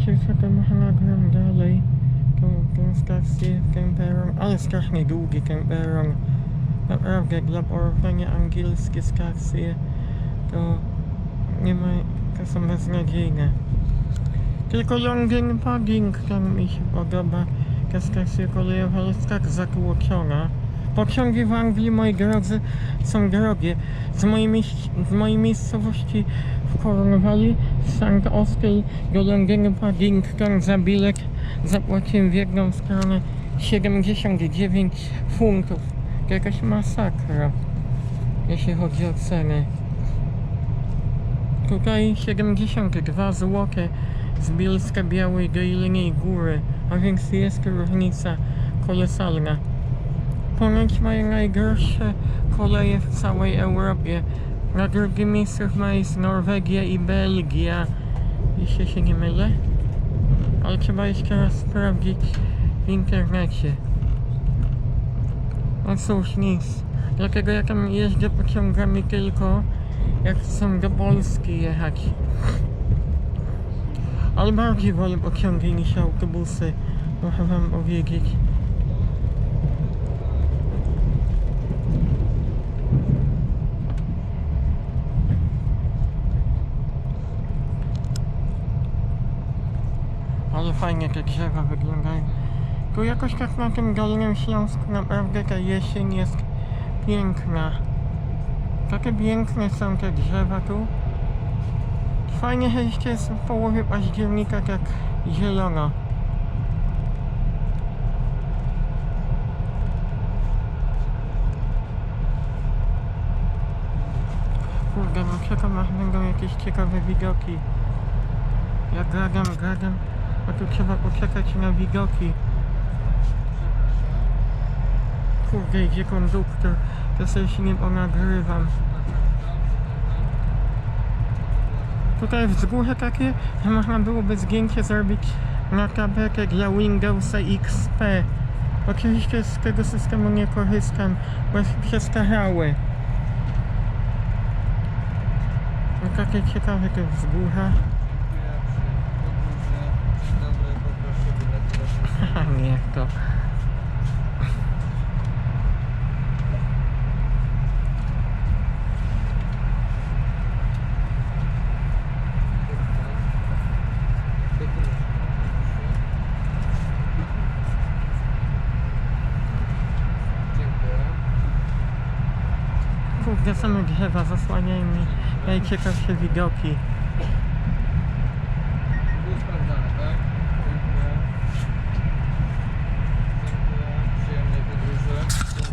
To może nagram dalej tą, stację kemperą, ale strasznie długi kemperą. Naprawdę dla porównania angielskie stacje to nie ma, to są beznadziejne. Tylko Londyn Paddington mi się podoba. Ta stacja kolejowa jest tak zatłoczona. Pociągi w Anglii, moi drodzy, są drogie. Z mojej, z mojej miejscowości w Cornwalli, z. Austell do Londynu Paddington za bilet zapłaciłem w jedną stronę 79 funtów. To jakaś masakra, jeśli chodzi o ceny. Tutaj 72 zł z Bielska Białej do Jeleniej Góry, a więc jest różnica kolosalna. Ponoć mają najgorsze koleje w całej Europie. Na drugim miejscu chyba jest Norwegia i Belgia, jeśli się nie mylę. Ale trzeba jeszcze raz sprawdzić w internecie. No cóż, nic. Dlatego ja tam jeżdżę pociągami tylko jak chcę do Polski jechać. Ale bardziej wolę pociągi niż autobusy. Muszę wam powiedzieć. Ale fajnie te drzewa wyglądają. Tu jakoś tak na tym Dolnym Śląsku naprawdę ta jesień jest piękna. Takie piękne są te drzewa tu. Fajnie, że jeszcze jest w połowie października tak zielono. Kurde, no czekam aż będą jakieś ciekawe widoki. Ja gadam, gadam, a tu trzeba poczekać na widoki. Kurde, idzie konduktor, to sobie się nie ponagrywam. Tutaj wzgórze takie, że można byłoby zdjęcie zrobić na tabletę dla Windowsa XP. Oczywiście z tego systemu nie korzystam, bo jest przestarzałe. No takie ciekawe te wzgórza. Dobry, poproszę bilet do Haha, nie, to... Dziękuję. Kurde, same drzewa zasłaniają mi najciekawsze widoki.